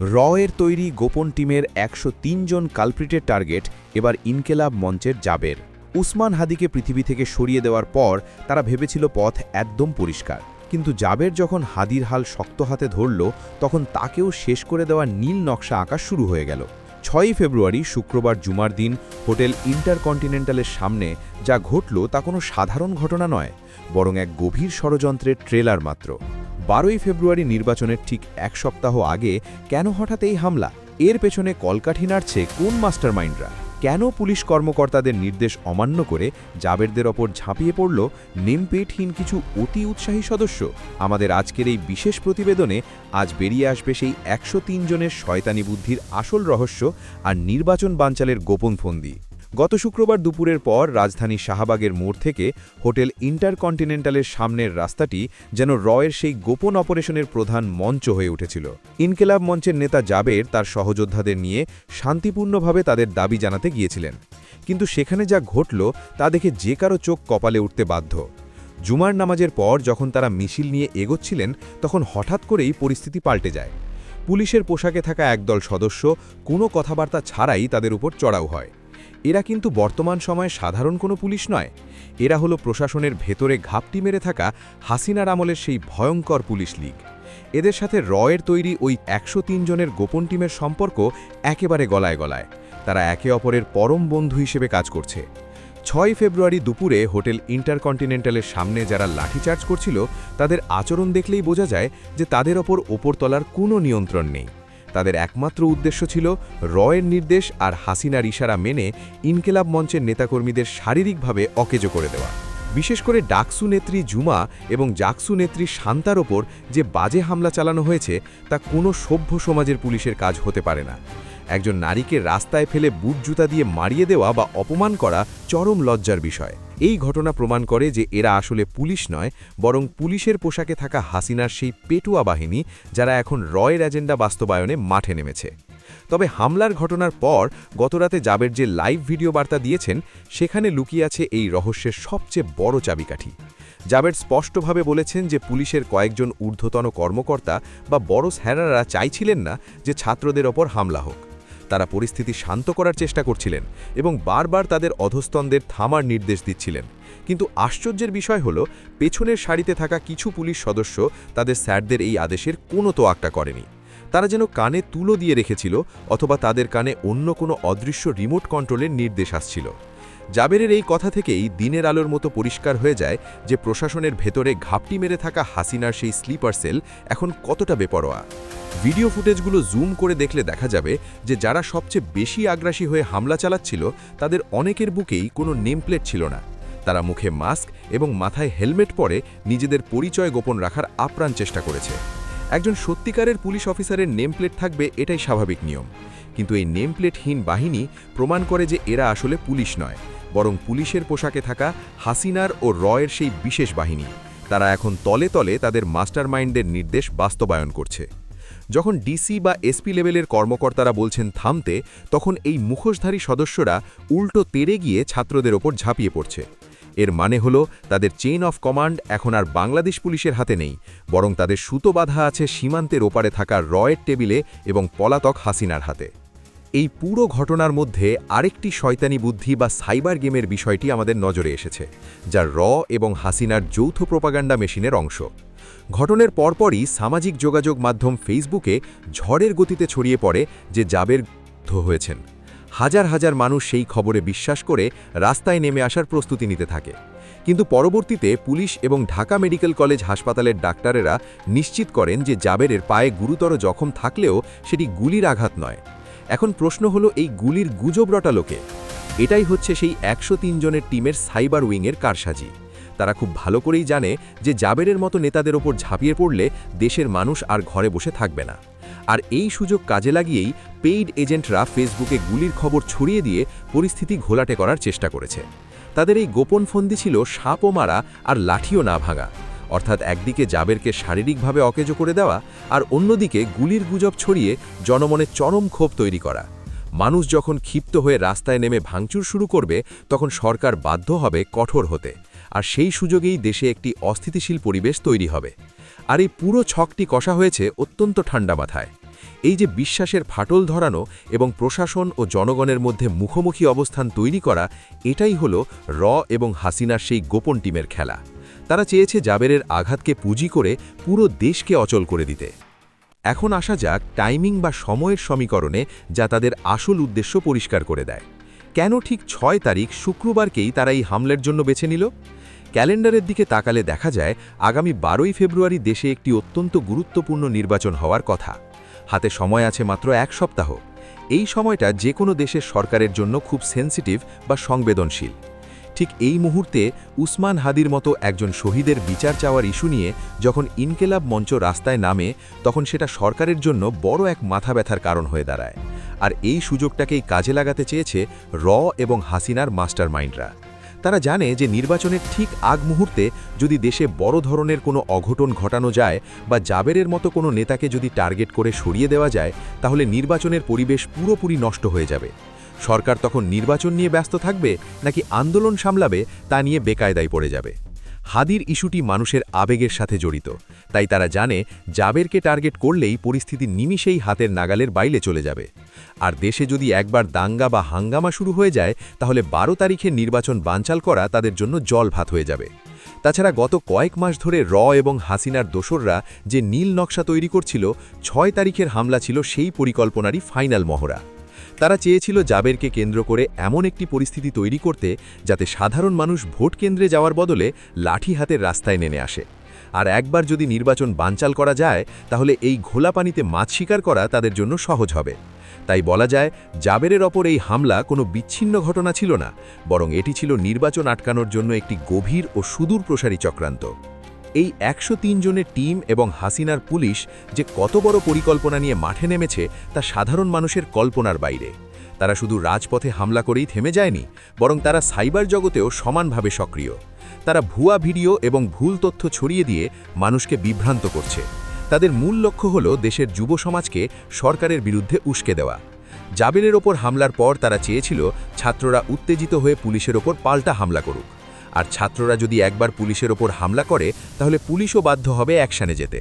র এর তৈরি গোপন টিমের একশো জন কালপ্রিটের টার্গেট এবার ইনকেলাব মঞ্চের জাবের। উসমান হাদিকে পৃথিবী থেকে সরিয়ে দেওয়ার পর তারা ভেবেছিল পথ একদম পরিষ্কার। কিন্তু জাবের যখন হাদির হাল শক্ত হাতে ধরল, তখন তাকেও শেষ করে দেওয়া নীল নকশা আঁকা শুরু হয়ে গেল। ছয়ই ফেব্রুয়ারি, শুক্রবার জুমার দিন, হোটেল ইন্টারকন্টিনেন্টালের সামনে যা ঘটল তা কোনো সাধারণ ঘটনা নয়, বরং এক গভীর ষড়যন্ত্রের ট্রেলার মাত্র। বারোই ফেব্রুয়ারি নির্বাচনের ঠিক এক সপ্তাহ আগে কেন হঠাৎ এই হামলা? এর পেছনে কলকাঠি নাড়ছে কোন মাস্টারমাইন্ডরা? কেন পুলিশ কর্মকর্তাদের নির্দেশ অমান্য করে জাবেরদের ওপর ঝাঁপিয়ে পড়ল নেমপেটহীন কিছু অতি উৎসাহী সদস্য? আমাদের আজকের এই বিশেষ প্রতিবেদনে আজ বেরিয়ে আসবে সেই একশো জনের শয়তানি বুদ্ধির আসল রহস্য আর নির্বাচন বাঞ্চালের গোপন ফন্দি। গত শুক্রবার দুপুরের পর রাজধানী শাহবাগের মোড় থেকে হোটেল ইন্টারকন্টিনেন্টালের সামনের রাস্তাটি যেন রয়ের সেই গোপন অপারেশনের প্রধান মঞ্চ হয়ে উঠেছিল। ইনকেলাব মঞ্চের নেতা জাবের তার সহযোদ্ধাদের নিয়ে শান্তিপূর্ণভাবে তাদের দাবি জানাতে গিয়েছিলেন। কিন্তু সেখানে যা ঘটল তা দেখে যে কারও চোখ কপালে উঠতে বাধ্য। জুমার নামাজের পর যখন তারা মিছিল নিয়ে এগোচ্ছিলেন, তখন হঠাৎ করেই পরিস্থিতি পাল্টে যায়। পুলিশের পোশাকে থাকা একদল সদস্য কোনো কথাবার্তা ছাড়াই তাদের উপর চড়াও হয়। এরা কিন্তু বর্তমান সময়ে সাধারণ কোনো পুলিশ নয়। এরা হলো প্রশাসনের ভেতরে ঘাপটি মেরে থাকা হাসিনার আমলের সেই ভয়ঙ্কর পুলিশ লীগ। এদের সাথে রয়ের তৈরি ওই একশো জনের গোপন টিমের সম্পর্ক একেবারে গলায় গলায়। তারা একে অপরের পরম বন্ধু হিসেবে কাজ করছে। ছয় ফেব্রুয়ারি দুপুরে হোটেল ইন্টারকন্টিনেন্টালের সামনে যারা লাঠিচার্জ করছিল, তাদের আচরণ দেখলেই বোঝা যায় যে তাদের ওপর ওপরতলার কোনো নিয়ন্ত্রণ নেই। তাদের একমাত্র উদ্দেশ্য ছিল রয়ের নির্দেশ আর হাসিনার ইশারা মেনে ইনকেলাব মঞ্চের নেতাকর্মীদের শারীরিকভাবে অকেজো করে দেওয়া। বিশেষ করে ডাকসু নেত্রী জুমা এবং জাকসু নেত্রী শান্তার ওপর যে বাজে হামলা চালানো হয়েছে, তা কোনো সভ্য সমাজের পুলিশের কাজ হতে পারে না। একজন নারীকে রাস্তায় ফেলে বুট জুতা দিয়ে মারিয়ে দেওয়া বা অপমান করা চরম লজ্জার বিষয়। এই ঘটনা প্রমাণ করে যে এরা আসলে পুলিশ নয়, বরং পুলিশের পোশাকে থাকা হাসিনার সেই পেটুয়া বাহিনী যারা এখন রয়ের এজেন্ডা বাস্তবায়নে মাঠে নেমেছে। তবে হামলার ঘটনার পর গতরাতে জাবের যে লাইভ ভিডিও বার্তা দিয়েছেন, সেখানে লুকিয়ে আছে এই রহস্যের সবচেয়ে বড় চাবিকাঠি। জাবের স্পষ্টভাবে বলেছেন যে পুলিশের কয়েকজন ঊর্ধ্বতন কর্মকর্তা বা বড় স্যারারা চাইছিলেন না যে ছাত্রদের ওপর হামলা হোক। তারা পরিস্থিতি শান্ত করার চেষ্টা করছিলেন এবং বারবার তাদের অধস্তনদের থামার নির্দেশ দিচ্ছিলেন। কিন্তু আশ্চর্যের বিষয় হল, পেছনের সারিতে থাকা কিছু পুলিশ সদস্য তাদের স্যারদের এই আদেশের কোনো তোয়াক্টা করেনি। তারা যেন কানে তুলো দিয়ে রেখেছিল অথবা তাদের কানে অন্য কোনো অদৃশ্য রিমোট কন্ট্রোলের নির্দেশ আসছিল। জাবেরের এই কথা থেকেই দিনের আলোর মতো পরিষ্কার হয়ে যায় যে প্রশাসনের ভেতরে ঘাপটি মেরে থাকা হাসিনার সেই স্লিপার সেল এখন কতটা বেপরোয়া। ভিডিও ফুটেজগুলো জুম করে দেখলে দেখা যাবে যে যারা সবচেয়ে বেশি আগ্রাসী হয়ে হামলা চালাচ্ছিল, তাদের অনেকের বুকেই কোনো নেমপ্লেট ছিল না। তারা মুখে মাস্ক এবং মাথায় হেলমেট পরে নিজেদের পরিচয় গোপন রাখার আপ্রাণ চেষ্টা করেছে। একজন সত্যিকারের পুলিশ অফিসারের নেমপ্লেট থাকবে এটাই স্বাভাবিক নিয়ম। কিন্তু এই নেমপ্লেটহীন বাহিনী প্রমাণ করে যে এরা আসলে পুলিশ নয়, বরং পুলিশের পোশাকে থাকা হাসিনার ও রয়ের সেই বিশেষ বাহিনী। তারা এখন তলে তলে তাদের মাস্টারমাইন্ডের নির্দেশ বাস্তবায়ন করছে। যখন ডিসি বা এসপি লেভেলের কর্মকর্তারা বলছেন থামতে, তখন এই মুখোশধারী সদস্যরা উল্টো তেড়ে গিয়ে ছাত্রদের ওপর ঝাঁপিয়ে পড়ছে। এর মানে হলো, তাদের চেইন অফ কমান্ড এখন আর বাংলাদেশ পুলিশের হাতে নেই, বরং তাদের সুতো বাধা আছে সীমান্তের ওপারে থাকা রয়ের টেবিলে এবং পলাতক হাসিনার হাতে। এই পুরো ঘটনার মধ্যে আরেকটি শয়তানি বুদ্ধি বা সাইবার গেমের বিষয়টি আমাদের নজরে এসেছে, যা র এবং হাসিনার যৌথ প্রোপাগান্ডা মেশিনের অংশ। ঘটনের পরপরই সামাজিক যোগাযোগ মাধ্যম ফেসবুকে ঝড়ের গতিতে ছড়িয়ে পড়ে যে জাবের হয়েছেন। হাজার হাজার মানুষ সেই খবরে বিশ্বাস করে রাস্তায় নেমে আসার প্রস্তুতি নিতে থাকে। কিন্তু পরবর্তীতে পুলিশ এবং ঢাকা মেডিকেল কলেজ হাসপাতালের ডাক্তারেরা নিশ্চিত করেন যে জাবেরের পায়ে গুরুতর জখম থাকলেও সেটি গুলির আঘাত নয়। এখন প্রশ্ন হলো এই গুলির গুজব রটালোকে। এটাই হচ্ছে সেই একশো জনের টিমের সাইবার উইংয়ের কারসাজি। তারা খুব ভালো করেই জানে যে জাবেরের মতো নেতাদের ওপর ঝাঁপিয়ে পড়লে দেশের মানুষ আর ঘরে বসে থাকবে না। আর এই সুযোগ কাজে লাগিয়েই পেইড এজেন্টরা ফেসবুকে গুলির খবর ছড়িয়ে দিয়ে পরিস্থিতি ঘোলাটে করার চেষ্টা করেছে। তাদের এই গোপন ফন্দি ছিল সাপও মারা আর লাঠিও না ভাঙা। অর্থাৎ একদিকে জাবেরকে শারীরিকভাবে অকেজো করে দেওয়া আর অন্যদিকে গুলির গুজব ছড়িয়ে জনমনে চরম ক্ষোভ তৈরি করা। মানুষ যখন ক্ষিপ্ত হয়ে রাস্তায় নেমে ভাঙচুর শুরু করবে, তখন সরকার বাধ্য হবে কঠোর হতে। আর সেই সুযোগেই দেশে একটি অস্থিতিশীল পরিবেশ তৈরি হবে। আর এই পুরো ছকটি কষা হয়েছে অত্যন্ত ঠান্ডা মাথায়। এই যে বিশ্বাসের ফাটল ধরানো এবং প্রশাসন ও জনগণের মধ্যে মুখোমুখি অবস্থান তৈরি করা, এটাই হলো র এবং হাসিনার সেই গোপন টিমের খেলা। তারা চেয়েছে জাবেরের আঘাতকে পুঁজি করে পুরো দেশকে অচল করে দিতে। এখন আসা যাক টাইমিং বা সময়ের সমীকরণে যা তাদের আসল উদ্দেশ্য পরিষ্কার করে দেয়। কেন ঠিক ছয় তারিখ শুক্রবারকেই তারা এই হামলার জন্য বেছে নিল? ক্যালেন্ডারের দিকে তাকালে দেখা যায় আগামী বারোই ফেব্রুয়ারি দেশে একটি অত্যন্ত গুরুত্বপূর্ণ নির্বাচন হওয়ার কথা। হাতে সময় আছে মাত্র এক সপ্তাহ। এই সময়টা যে কোনো দেশের সরকারের জন্য খুব সেন্সিটিভ বা সংবেদনশীল। ঠিক এই মুহূর্তে উসমান হাদির মতো একজন শহীদের বিচার চাওয়ার ইস্যু নিয়ে যখন ইনকেলাব মঞ্চ রাস্তায় নামে, তখন সেটা সরকারের জন্য বড় এক মাথা ব্যথার কারণ হয়ে দাঁড়ায়। আর এই সুযোগটাকেই কাজে লাগাতে চেয়েছে র এবং হাসিনার মাস্টার মাইন্ডরা তারা জানে যে নির্বাচনের ঠিক আগ মুহূর্তে যদি দেশে বড় ধরনের কোনো অঘটন ঘটানো যায় বা জাবেরের মতো কোনো নেতাকে যদি টার্গেট করে সরিয়ে দেওয়া যায়, তাহলে নির্বাচনের পরিবেশ পুরোপুরি নষ্ট হয়ে যাবে। সরকার তখন নির্বাচন নিয়ে ব্যস্ত থাকবে নাকি আন্দোলন সামলাবে তা নিয়ে বেকায়দায় পড়ে যাবে। হাদির ইস্যুটি মানুষের আবেগের সাথে জড়িত। তাই তারা জানে, জাবেরকে টার্গেট করলেই পরিস্থিতি নিমিষেই হাতের নাগালের বাইলে চলে যাবে। আর দেশে যদি একবার দাঙ্গা বা হাঙ্গামা শুরু হয়ে যায়, তাহলে বারো তারিখে নির্বাচন বানচাল করা তাদের জন্য জল ভাত হয়ে যাবে। তাছাড়া গত কয়েক মাস ধরে র এবং হাসিনার দোসররা যে নীল নকশা তৈরি করছিল, ছয় তারিখের হামলা ছিল সেই পরিকল্পনারই ফাইনাল মহড়া। তারা চেয়েছিল জাবেরকে কেন্দ্র করে এমন একটি পরিস্থিতি তৈরি করতে যাতে সাধারণ মানুষ ভোট কেন্দ্রে যাওয়ার বদলে লাঠি হাতের রাস্তায় নেমে আসে। আর একবার যদি নির্বাচন বানচাল করা যায়, তাহলে এই ঘোলা পানিতে মাছ শিকার করা তাদের জন্য সহজ হবে। তাই বলা যায়, জাবেরের ওপর এই হামলা কোনো বিচ্ছিন্ন ঘটনা ছিল না, বরং এটি ছিল নির্বাচন আটকানোর জন্য একটি গভীর ও সুদূর প্রসারী চক্রান্ত। এই একশো জনের টিম এবং হাসিনার পুলিশ যে কত বড় পরিকল্পনা নিয়ে মাঠে নেমেছে তা সাধারণ মানুষের কল্পনার বাইরে। তারা শুধু রাজপথে হামলা করেই থেমে যায়নি, বরং তারা সাইবার জগতেও সমানভাবে সক্রিয়। তারা ভুয়া ভিডিও এবং ভুল তথ্য ছড়িয়ে দিয়ে মানুষকে বিভ্রান্ত করছে। তাদের মূল লক্ষ্য হল দেশের যুব সমাজকে সরকারের বিরুদ্ধে উস্কে দেওয়া। জাবেরের ওপর হামলার পর তারা চেয়েছিল ছাত্ররা উত্তেজিত হয়ে পুলিশের ওপর পাল্টা হামলা করুক। আর ছাত্ররা যদি একবার পুলিশের ওপর হামলা করে, তাহলে পুলিশও বাধ্য হবে অ্যাকশানে যেতে।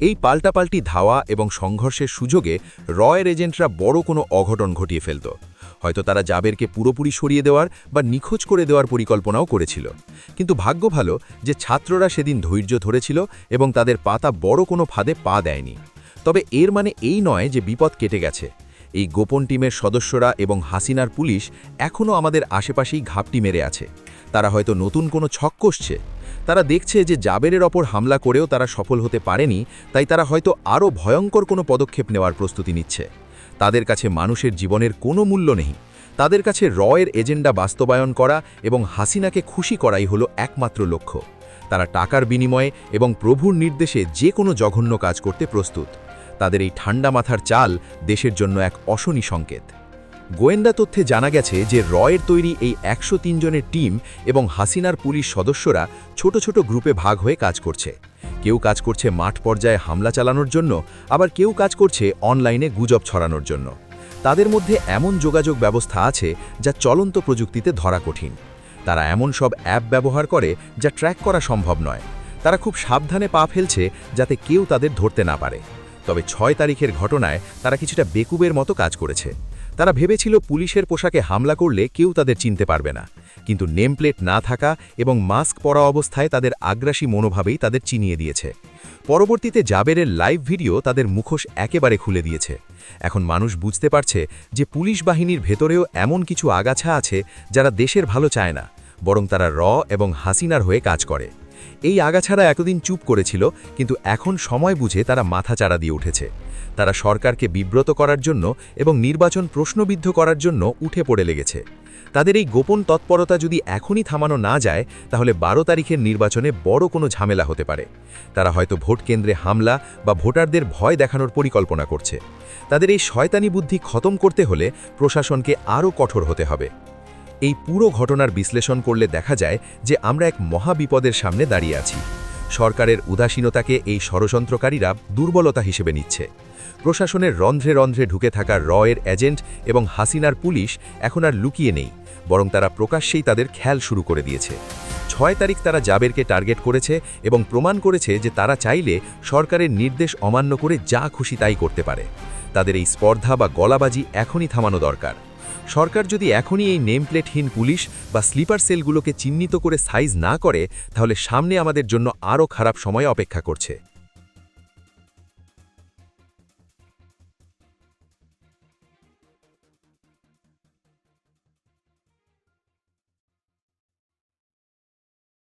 এই পাল্টাপাল্টি ধাওয়া এবং সংঘর্ষের সুযোগে রয়ের এজেন্টরা বড় কোনো অঘটন ঘটিয়ে ফেলত। হয়তো তারা জাবেরকে পুরোপুরি সরিয়ে দেওয়ার বা নিখোঁজ করে দেওয়ার পরিকল্পনাও করেছিল। কিন্তু ভাগ্য ভালো যে ছাত্ররা সেদিন ধৈর্য ধরেছিল এবং তাদের পাতা বড় কোনো ফাঁদে পা দেয়নি। তবে এর মানে এই নয় যে বিপদ কেটে গেছে। এই গোপন টিমের সদস্যরা এবং হাসিনার পুলিশ এখনও আমাদের আশেপাশেই ঘাপটি মেরে আছে। তারা হয়তো নতুন কোনো ছক কষছে। তারা দেখছে যে জাবেরের ওপর হামলা করেও তারা সফল হতে পারেনি, তাই তারা হয়তো আরও ভয়ঙ্কর কোনো পদক্ষেপ নেওয়ার প্রস্তুতি নিচ্ছে। তাদের কাছে মানুষের জীবনের কোনো মূল্য নেই। তাদের কাছে রয়ের এজেন্ডা বাস্তবায়ন করা এবং হাসিনাকে খুশি করাই হলো একমাত্র লক্ষ্য। তারা টাকার বিনিময়ে এবং প্রভুর নির্দেশে যে কোনো জঘন্য কাজ করতে প্রস্তুত। তাদের এই ঠান্ডা মাথার চাল দেশের জন্য এক অশনি সংকেত। গোয়েন্দা তথ্যে জানা গেছে যে রয়ের তৈরি এই একশো জনের টিম এবং হাসিনার পুলিশ সদস্যরা ছোট ছোট গ্রুপে ভাগ হয়ে কাজ করছে। কেউ কাজ করছে মাঠ পর্যায়ে হামলা চালানোর জন্য, আবার কেউ কাজ করছে অনলাইনে গুজব ছড়ানোর জন্য। তাদের মধ্যে এমন যোগাযোগ ব্যবস্থা আছে যা চলন্ত প্রযুক্তিতে ধরা কঠিন। তারা এমন সব অ্যাপ ব্যবহার করে যা ট্র্যাক করা সম্ভব নয়। তারা খুব সাবধানে পা ফেলছে যাতে কেউ তাদের ধরতে না পারে। তবে ছয় তারিখের ঘটনায় তারা কিছুটা বেকুবের মতো কাজ করেছে। তারা ভেবেছিল পুলিশের পোশাকে হামলা করলে কেউ তাদের চিনতে পারবে না। কিন্তু নেমপ্লেট না থাকা এবং মাস্ক পরা অবস্থায় তাদের আগ্রাসী মনোভাবেই তাদের চিনিয়ে দিয়েছে। পরবর্তীতে জাবেরের লাইভ ভিডিও তাদের মুখোশ একেবারে খুলে দিয়েছে। এখন মানুষ বুঝতে পারছে যে পুলিশ বাহিনীর ভেতরেও এমন কিছু আগাছা আছে যারা দেশের ভালো চায় না, বরং তারা র এবং হাসিনার হয়ে কাজ করে। এই আগাছাড়া এতদিন চুপ করেছিল, কিন্তু এখন সময় বুঝে তারা মাথা চাড়া দিয়ে উঠেছে। তারা সরকারকে বিব্রত করার জন্য এবং নির্বাচন প্রশ্নবিদ্ধ করার জন্য উঠে পড়ে লেগেছে। তাদের এই গোপন তৎপরতা যদি এখনই থামানো না যায়, তাহলে বারো তারিখের নির্বাচনে বড় কোনো ঝামেলা হতে পারে। তারা হয়তো ভোট কেন্দ্রে হামলা বা ভোটারদের ভয় দেখানোর পরিকল্পনা করছে। তাদের এই শয়তানি বুদ্ধি খতম করতে হলে প্রশাসনকে আরও কঠোর হতে হবে। এই পুরো ঘটনার বিশ্লেষণ করলে দেখা যায় যে আমরা এক মহাবিপদের সামনে দাঁড়িয়ে আছি। সরকারের উদাসীনতাকে এই ষড়যন্ত্রকারীরা দুর্বলতা হিসেবে নিচ্ছে। প্রশাসনের রন্ধ্রে রন্ধ্রে ঢুকে থাকা রয়ের এজেন্ট এবং হাসিনার পুলিশ এখন আর লুকিয়ে নেই, বরং তারা প্রকাশ্যেই তাদের খেয়াল শুরু করে দিয়েছে। ছয় তারিখ তারা জাবেরকে টার্গেট করেছে এবং প্রমাণ করেছে যে তারা চাইলে সরকারের নির্দেশ অমান্য করে যা খুশি তাই করতে পারে। তাদের এই স্পর্ধা বা গলাবাজি এখনই থামানো দরকার। সরকার যদি এখনই এই নেমপ্লেটহীন পুলিশ বা স্লিপার সেলগুলোকে চিহ্নিত করে সাইজ না করে, তাহলে সামনে আমাদের জন্য আরও খারাপ সময় অপেক্ষা করছে।